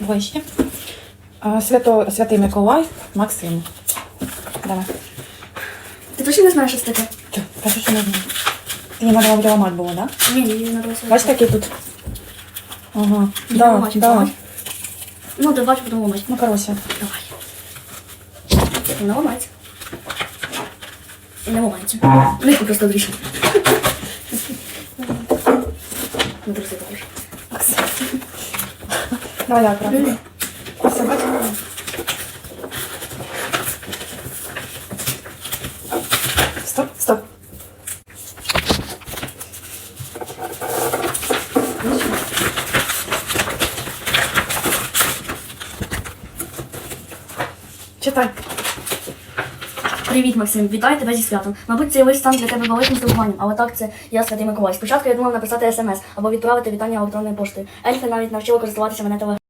ближче. Свято, Святий Миколай, Максим. Давай. Ти точно не знаєш, що це таке? Тю, Кажу, що не знаю. Ти не треба буде ламати було, так? Да? Ні, ні, не треба Бачиш, який тут? Ага. Я Да, бачу, да. бачу. Ну, ти бачиш, потім ламати. Ну, коротше. Давай. Не ламається. Не ламається. Легко просто обріжу. Ну, труси покажу. Давай, давай, правда. Все. Стоп, стоп. Читай. Привіт, Максим, вітаю тебе зі святом. Мабуть, цей лист стан для тебе великим здивуванням, але так це я Святий Миколай. Спочатку я думав написати смс або відправити вітання електронною поштою. Ельфи навіть навчили користуватися мене телеграмом.